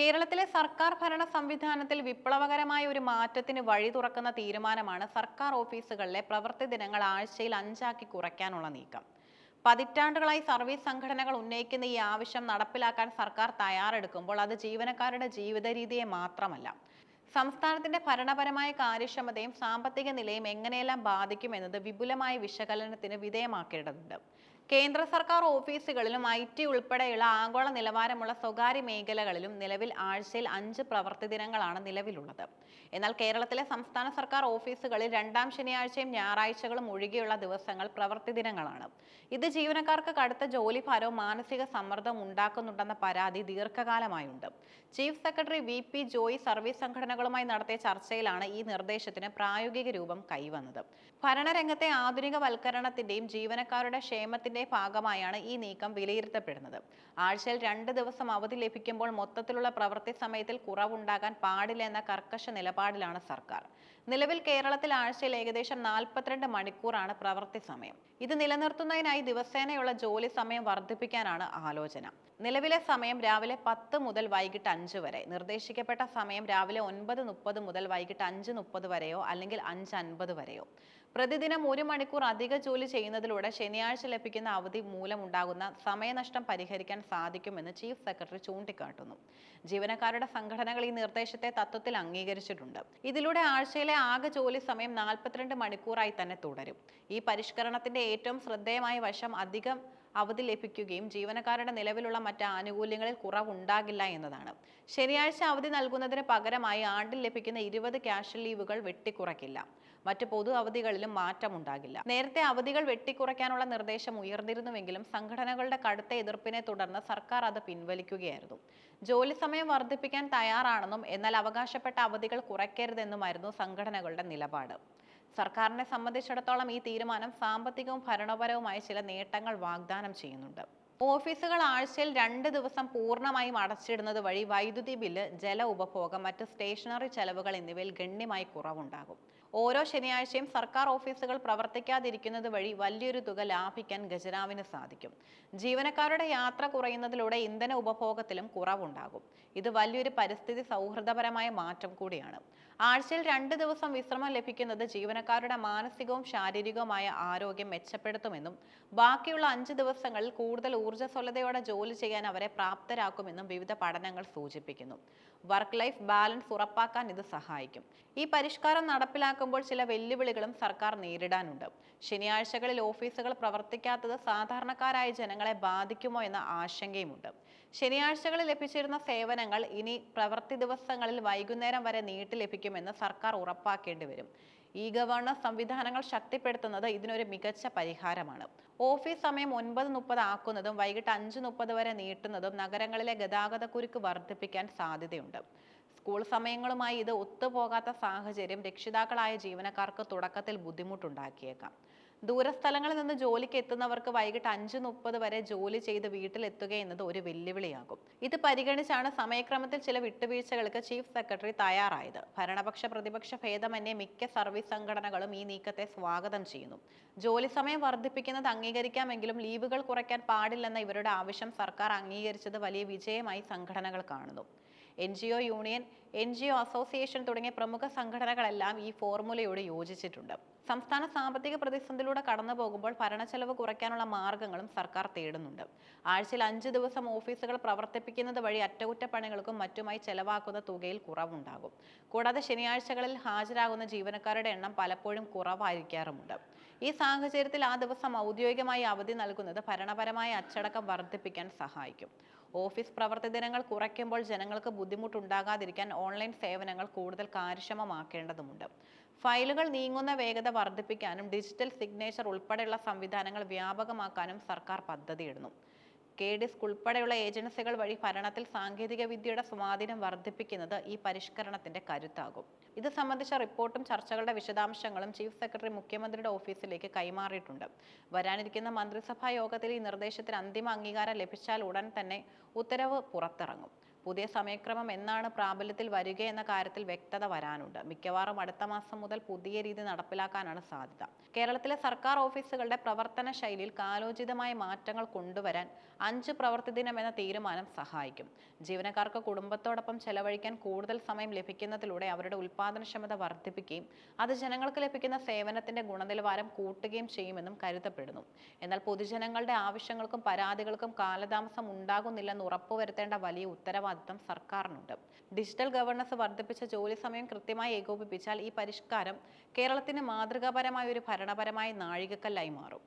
കേരളത്തിലെ സർക്കാർ ഭരണ സംവിധാനത്തിൽ വിപ്ലവകരമായ ഒരു മാറ്റത്തിന് വഴി തുറക്കുന്ന തീരുമാനമാണ് സർക്കാർ ഓഫീസുകളിലെ പ്രവൃത്തി ദിനങ്ങൾ ആഴ്ചയിൽ അഞ്ചാക്കി കുറയ്ക്കാനുള്ള നീക്കം. പതിറ്റാണ്ടുകളായി സർവീസ് സംഘടനകൾ ഉന്നയിക്കുന്ന ഈ ആവശ്യം നടപ്പിലാക്കാൻ സർക്കാർ തയ്യാറെടുക്കുമ്പോൾ അത് ജീവനക്കാരുടെ ജീവിത രീതിയെ മാത്രമല്ല സംസ്ഥാനത്തിന്റെ ഭരണപരമായ കാര്യക്ഷമതയും സാമ്പത്തിക നിലയും എങ്ങനെയെല്ലാം ബാധിക്കുമെന്നത് വിപുലമായ വിശകലനത്തിന് വിധേയമാക്കേണ്ടതുണ്ട്. കേന്ദ്ര സർക്കാർ ഓഫീസുകളിലും ഐ ടി ഉൾപ്പെടെയുള്ള ആഗോള നിലവാരമുള്ള സ്വകാര്യ മേഖലകളിലും നിലവിൽ ആഴ്ചയിൽ അഞ്ച് പ്രവൃത്തി ദിനങ്ങളാണ് നിലവിലുള്ളത്. എന്നാൽ കേരളത്തിലെ സംസ്ഥാന സർക്കാർ ഓഫീസുകളിൽ രണ്ടാം ശനിയാഴ്ചയും ഞായറാഴ്ചകളും ഒഴികെയുള്ള ദിവസങ്ങൾ പ്രവൃത്തി ദിനങ്ങളാണ്. ഇത് ജീവനക്കാർക്ക് കടുത്ത ജോലിഭാരവും മാനസിക സമ്മർദ്ദം ഉണ്ടാക്കുന്നുണ്ടെന്ന പരാതി ദീർഘകാലമായുണ്ട്. Chief secretary V P Joy service സംഘടനകളുമായി നടത്തിയ ചർച്ചയിലാണ് ഈ നിർദ്ദേശത്തിന് പ്രായോഗിക രൂപം കൈവന്നത്. ഭരണരംഗത്തെ ആധുനികവൽക്കരണത്തിന്റെയും ജീവനക്കാരുടെ ക്ഷേമത്തിന്റെ ഭാഗമായാണ് ഈ നീക്കം വിലയിരുത്തപ്പെടുന്നത്. ആഴ്ചയിൽ രണ്ട് ദിവസം അവധി ലഭിക്കുമ്പോൾ മൊത്തത്തിലുള്ള പ്രവൃത്തി സമയത്തിൽ കുറവുണ്ടാകാൻ പാടില്ല എന്ന കർക്കശ നിലപാടിലാണ് സർക്കാർ. നിലവിൽ കേരളത്തിൽ ആഴ്ചയിൽ ഏകദേശം നാൽപ്പത്തിരണ്ട് മണിക്കൂറാണ് പ്രവൃത്തി സമയം. ഇത് നിലനിർത്തുന്നതിനായി ദിവസേനയുള്ള ജോലി സമയം വർദ്ധിപ്പിക്കാനാണ് ആലോചന. നിലവിലെ സമയം രാവിലെ പത്ത് മുതൽ വൈകിട്ട് അഞ്ച് വരെ. നിർദ്ദേശിക്കപ്പെട്ട സമയം രാവിലെ ഒൻപത് മുപ്പത് മുതൽ വൈകിട്ട് അഞ്ച് മുപ്പത് വരെയോ അല്ലെങ്കിൽ അഞ്ച് അൻപത് വരെയോ. പ്രതിദിനം ഒരു മണിക്കൂർ അധിക ജോലി ചെയ്യുന്നതിലൂടെ ശനിയാഴ്ച ലഭിക്കുന്ന അവധി മൂലമുണ്ടാകുന്ന സമയനഷ്ടം പരിഹരിക്കാൻ സാധിക്കുമെന്ന് ചീഫ് സെക്രട്ടറി ചൂണ്ടിക്കാട്ടുന്നു. ജീവനക്കാരുടെ സംഘടനകൾ ഈ നിർദ്ദേശത്തെ തത്വത്തിൽ അംഗീകരിച്ചിട്ടുണ്ട്. ഇതിലൂടെ ആഴ്ചയിലെ ആകെ ജോലി സമയം നാൽപ്പത്തിരണ്ട് മണിക്കൂറായി തന്നെ തുടരും. ഈ പരിഷ്കരണത്തിന്റെ ഏറ്റവും ശ്രദ്ധേയമായ വശം അധികം അവധി ലഭിക്കുകയും ജീവനക്കാരുടെ നിലവിലുള്ള മറ്റ് ആനുകൂല്യങ്ങളിൽ കുറവുണ്ടാകില്ല എന്നതാണ്. ശനിയാഴ്ച അവധി നൽകുന്നതിന് പകരമായി ആണ്ടിൽ ലഭിക്കുന്ന ഇരുപത് ക്യാഷ് ലീവുകൾ വെട്ടിക്കുറയ്ക്കില്ല. മറ്റ് പൊതു അവധികളിലും മാറ്റമുണ്ടാകില്ല. നേരത്തെ അവധികൾ വെട്ടിക്കുറയ്ക്കാനുള്ള നിർദ്ദേശം ഉയർന്നിരുന്നുവെങ്കിലും സംഘടനകളുടെ കടുത്ത എതിർപ്പിനെ തുടർന്ന് സർക്കാർ അത് പിൻവലിക്കുകയായിരുന്നു. ജോലി സമയം വർദ്ധിപ്പിക്കാൻ തയ്യാറാണെന്നും എന്നാൽ അവകാശപ്പെട്ട അവധികൾ കുറയ്ക്കരുതെന്നുമായിരുന്നു സംഘടനകളുടെ നിലപാട്. സർക്കാരിനെ സംബന്ധിച്ചിടത്തോളം ഈ തീരുമാനം സാമ്പത്തികവും ഭരണപരവുമായ ചില നേട്ടങ്ങൾ വാഗ്ദാനം ചെയ്യുന്നുണ്ട്. ഓഫീസുകൾ ആഴ്ചയിൽ രണ്ട് ദിവസം പൂർണമായും അടച്ചിടുന്നത് വഴി വൈദ്യുതി ബില്ല് ജല ഉപഭോഗം മറ്റ് സ്റ്റേഷനറി ചെലവുകൾ എന്നിവയിൽ ഗണ്യമായി കുറവുണ്ടാകും. ഓരോ ശനിയാഴ്ചയും സർക്കാർ ഓഫീസുകൾ പ്രവർത്തിക്കാതിരിക്കുന്നത് വഴി വലിയൊരു തുക ലാഭിക്കാൻ ഖജനാവിന് സാധിക്കും. ജീവനക്കാരുടെ യാത്ര കുറയുന്നതിലൂടെ ഇന്ധന ഉപഭോഗത്തിലും കുറവുണ്ടാകും. ഇത് വലിയൊരു പരിസ്ഥിതി സൗഹൃദപരമായ മാറ്റം കൂടിയാണ്. ആഴ്ചയിൽ രണ്ട് ദിവസം വിശ്രമം ലഭിക്കുന്നത് ജീവനക്കാരുടെ മാനസികവും ശാരീരികവുമായ ആരോഗ്യം മെച്ചപ്പെടുത്തുമെന്നും ബാക്കിയുള്ള അഞ്ച് ദിവസങ്ങളിൽ കൂടുതൽ ഊർജസ്വലതയോടെ ജോലി ചെയ്യാൻ അവരെ പ്രാപ്തരാക്കുമെന്നും വിവിധ പഠനങ്ങൾ സൂചിപ്പിക്കുന്നു. വർക്ക് ലൈഫ് ബാലൻസ് ഉറപ്പാക്കാൻ ഇത് സഹായിക്കും. ഈ പരിഷ്കാരം നടപ്പിലാക്കുമ്പോൾ ചില വെല്ലുവിളികളും സർക്കാർ നേരിടാനുണ്ട്. ശനിയാഴ്ചകളിൽ ഓഫീസുകൾ പ്രവർത്തിക്കാത്തത് സാധാരണക്കാരായ ജനങ്ങളെ ബാധിക്കുമോ എന്ന ആശങ്കയുമുണ്ട്. ശനിയാഴ്ചകളിൽ ലഭിച്ചിരുന്ന സേവനങ്ങൾ ഇനി പ്രവൃത്തി ദിവസങ്ങളിൽ വൈകുന്നേരം വരെ നീട്ടി ലഭിക്കുമെന്ന് സർക്കാർ ഉറപ്പാക്കേണ്ടി വരും. ഇ ഗവേണൻസ് സംവിധാനങ്ങൾ ശക്തിപ്പെടുത്തുന്നത് ഇതിനൊരു മികച്ച പരിഹാരമാണ്. ഓഫീസ് സമയം ഒൻപത് മുപ്പത് ആക്കുന്നതും വൈകിട്ട് അഞ്ച് മുപ്പത് വരെ നീട്ടുന്നതും നഗരങ്ങളിലെ ഗതാഗതക്കുരുക്ക് വർദ്ധിപ്പിക്കാൻ സാധ്യതയുണ്ട്. സ്കൂൾ സമയങ്ങളുമായി ഇത് ഒത്തുപോകാത്ത സാഹചര്യം രക്ഷിതാക്കളായ ജീവനക്കാർക്ക് തുടക്കത്തിൽ ബുദ്ധിമുട്ടുണ്ടാക്കിയേക്കാം. ദൂരസ്ഥലങ്ങളിൽ നിന്ന് ജോലിക്ക് എത്തുന്നവർക്ക് വൈകിട്ട് അഞ്ച് മുപ്പത് വരെ ജോലി ചെയ്ത് വീട്ടിലെത്തുക എന്നത് ഒരു വെല്ലുവിളിയാകും. ഇത് പരിഗണിച്ചാണ് സമയക്രമത്തിൽ ചില വിട്ടുവീഴ്ചകൾക്ക് ചീഫ് സെക്രട്ടറി തയ്യാറായത്. ഭരണപക്ഷ പ്രതിപക്ഷ ഭേദമന്യേ മിക്ക സർവീസ് സംഘടനകളും ഈ നീക്കത്തെ സ്വാഗതം ചെയ്യുന്നു. ജോലി സമയം വർദ്ധിപ്പിക്കുന്നത് അംഗീകരിക്കാമെങ്കിലും ലീവുകൾ കുറയ്ക്കാൻ പാടില്ലെന്ന ഇവരുടെ ആവശ്യം സർക്കാർ അംഗീകരിച്ചത് വലിയ വിജയമായി സംഘടനകൾ കാണുന്നു. N G O union N G O association തുടങ്ങിയ പ്രമുഖ സംഘടനകളെല്ലാം ഈ ഫോർമുലയോട് യോജിച്ചിട്ടുണ്ട്. സംസ്ഥാന സാമ്പത്തിക പ്രതിസന്ധിയിലൂടെ കടന്നു പോകുമ്പോൾ ഭരണച്ചെലവ് കുറയ്ക്കാനുള്ള മാർഗങ്ങളും സർക്കാർ തേടുന്നുണ്ട്. ആഴ്ചയിൽ അഞ്ച് ദിവസം ഓഫീസുകൾ പ്രവർത്തിപ്പിക്കുന്നത് വഴി അറ്റകുറ്റപ്പണികൾക്കും മറ്റുമായി ചെലവാക്കുന്ന തുകയിൽ കുറവുണ്ടാകും. കൂടാതെ ശനിയാഴ്ചകളിൽ ഹാജരാകുന്ന ജീവനക്കാരുടെ എണ്ണം പലപ്പോഴും കുറവായിരിക്കാറുമുണ്ട്. ഈ സാഹചര്യത്തിൽ ആ ദിവസം ഔദ്യോഗികമായി അവധി നൽകുന്നത് ഭരണപരമായ അച്ചടക്കം വർദ്ധിപ്പിക്കാൻ സഹായിക്കും. ഓഫീസ് പ്രവൃത്തി ദിനങ്ങൾ കുറയ്ക്കുമ്പോൾ ജനങ്ങൾക്ക് ബുദ്ധിമുട്ടുണ്ടാകാതിരിക്കാൻ ഓൺലൈൻ സേവനങ്ങൾ കൂടുതൽ കാര്യക്ഷമമാക്കേണ്ടതുണ്ട് ഫയലുകൾ നീങ്ങുന്ന വേഗത വർദ്ധിപ്പിക്കാനും ഡിജിറ്റൽ സിഗ്നേച്ചർ ഉൾപ്പെടെയുള്ള സംവിധാനങ്ങൾ വ്യാപകമാക്കാനും സർക്കാർ പദ്ധതിയിടുന്നു. കെ ഡിസ്ക് ഉൾപ്പെടെയുള്ള ഏജൻസികൾ വഴി ഭരണത്തിൽ സാങ്കേതിക വിദ്യയുടെ സ്വാധീനം വർദ്ധിപ്പിക്കുന്നത് ഈ പരിഷ്കരണത്തിന്റെ കരുത്താകും. ഇത് സംബന്ധിച്ച റിപ്പോർട്ടും ചർച്ചകളുടെ വിശദാംശങ്ങളും ചീഫ് സെക്രട്ടറി മുഖ്യമന്ത്രിയുടെ ഓഫീസിലേക്ക് കൈമാറിയിട്ടുണ്ട്. വരാനിരിക്കുന്ന മന്ത്രിസഭാ യോഗത്തിൽ ഈ നിർദ്ദേശത്തിന് അന്തിമ അംഗീകാരം ലഭിച്ചാൽ ഉടൻ തന്നെ ഉത്തരവ് പുറത്തിറങ്ങും. പുതിയ സമയക്രമം എന്നാണ് പ്രാബല്യത്തിൽ വരിക എന്ന കാര്യത്തിൽ വ്യക്തത വരാനുണ്ട്. മിക്കവാറും അടുത്ത മാസം മുതൽ പുതിയ രീതി നടപ്പിലാക്കാനാണ് സാധ്യത. കേരളത്തിലെ സർക്കാർ ഓഫീസുകളുടെ പ്രവർത്തന ശൈലിയിൽ കാലോചിതമായ മാറ്റങ്ങൾ കൊണ്ടുവരാൻ അഞ്ച് പ്രവൃത്തി ദിനം എന്ന തീരുമാനം സഹായിക്കും. ജീവനക്കാർക്ക് കുടുംബത്തോടൊപ്പം ചെലവഴിക്കാൻ കൂടുതൽ സമയം ലഭിക്കുന്നതിലൂടെ അവരുടെ ഉൽപാദനക്ഷമത വർദ്ധിപ്പിക്കുകയും അത് ജനങ്ങൾക്ക് ലഭിക്കുന്ന സേവനത്തിന്റെ ഗുണനിലവാരം കൂട്ടുകയും ചെയ്യുമെന്നും കരുതപ്പെടുന്നു. എന്നാൽ പൊതുജനങ്ങളുടെ ആവശ്യങ്ങൾക്കും പരാതികൾക്കും കാലതാമസം ഉണ്ടാകുന്നില്ലെന്ന് ഉറപ്പുവരുത്തേണ്ട വലിയ ഉത്തരവാദിത്തം സർക്കാരിനുണ്ട്. ഡിജിറ്റൽ ഗവർണൻസ് വർദ്ധിപ്പിച്ച ജോലി സമയം കൃത്യമായി ഏകോപിപ്പിച്ചാൽ ഈ പരിഷ്കാരം കേരളത്തിന് മാതൃകാപരമായ ഒരു ഭരണപരമായ നാഴികക്കല്ലായി മാറും.